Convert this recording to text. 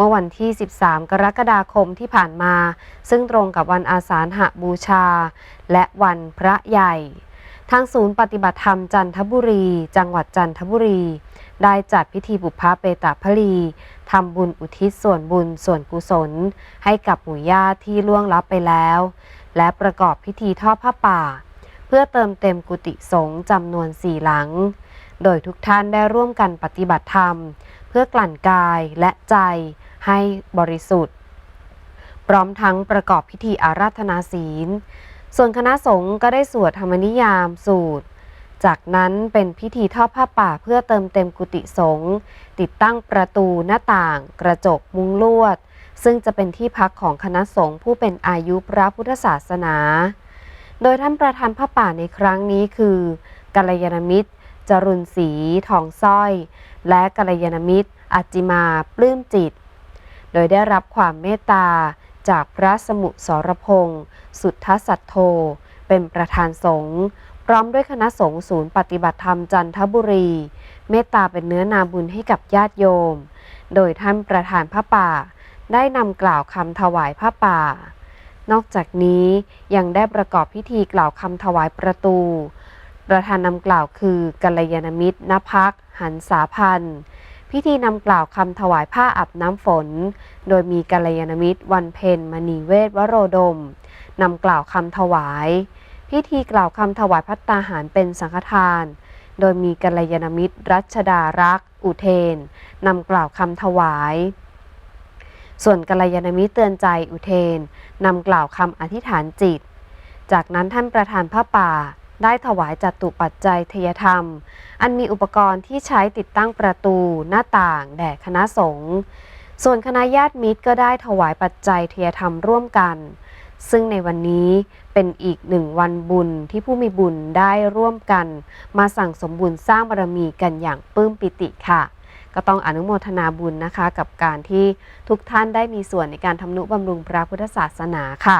เมื่อวันที่ 13 กรกฎาคมที่ผ่านมา ซึ่งตรงกับวันอาสาฬหบูชา และวันพระใหญ่ ทางศูนย์ปฏิบัติธรรมจันทบุรี จังหวัดจันทบุรี ได้จัดพิธีบุพเพเปตาพลีทำบุญอุทิศส่วนบุญส่วนกุศล ให้กับหมู่ญาติที่ล่วงลับไปแล้ว และประกอบพิธีทอดผ้าป่า เพื่อเติมเต็มกุฏิสงฆ์จำนวนสี่หลัง โดยทุกท่านได้ร่วมกันปฏิบัติธรรม เพื่อกลั่นกายและใจ ให้บริสุทธิ์ พร้อมทั้งประกอบพิธีอาราธนาศีล ส่วนคณะสงฆ์ก็ได้สวดธรรมนิยามสูตร จากนั้นเป็นพิธีทอดผ้าป่าเพื่อเติมเต็มกุฏิสงฆ์ติดตั้งประตูหน้าต่าง กระจกมุงลวด ซึ่งจะเป็นที่พักของคณะสงฆ์ผู้เป็นอายุพระพุทธศาสนา โดยท่านประธานผ้าป่าในครั้งนี้คือกัลยาณมิตรจรุนศรีทองสร้อย และกัลยาณมิตรอจิมา ปลื้มจิต โดยได้รับความเมตตาจากพระสมุสรพงศ์สุทธสัตโธ เป็นประธานสงฆ์พร้อมด้วยคณะสงฆ์ศูนย์ปฏิบัติธรรมจันทบุรี เมตตาเป็นเนื้อนาบุญให้กับญาติโยม โดยท่านประธานพระป่า ได้นำกล่าวคำถวายพระป่า นอกจากนี้ยังได้ประกอบพิธีกล่าวคำถวายประตู ประธานนำกล่าวคือกัลยาณมิตรนภักหันสาพันธ์ พิธีนำกล่าวคำถวายผ้าอาบน้ำฝน โดยมีกัลยาณมิตรวันเพ็ญมณีเวทวโรดมนำกล่าวคำถวาย พิธีกล่าวคำถวายพัตตาหารเป็นสังฆทาน โดยมีกัลยาณมิตร รัชดารักษ์อุเทนนำกล่าวคำถวาย ส่วนกัลยาณมิตรเตือนใจอุเทนนำกล่าวคำอธิษฐานจิต จากนั้นท่านประธานพระป่า ได้ถวายจัตุปัจจัยทยธรรม อันมีอุปกรณ์ที่ใช้ติดตั้งประตูหน้าต่างแด่คณะสงฆ์ส่วนคณะญาติมิตรก็ได้ถวายปัจจัยเทยธรรมร่วมกัน ซึ่งในวันนี้เป็นอีกหนึ่งวันบุญที่ผู้มีบุญได้ร่วมกัน มาสั่งสมบุญสร้างบารมีกันอย่างปลื้มปิติค่ะ ก็ต้องอนุโมทนาบุญนะคะ กับการที่ทุกท่านได้มีส่วนในการทำนุบำรุงพระพุทธศาสนาค่ะ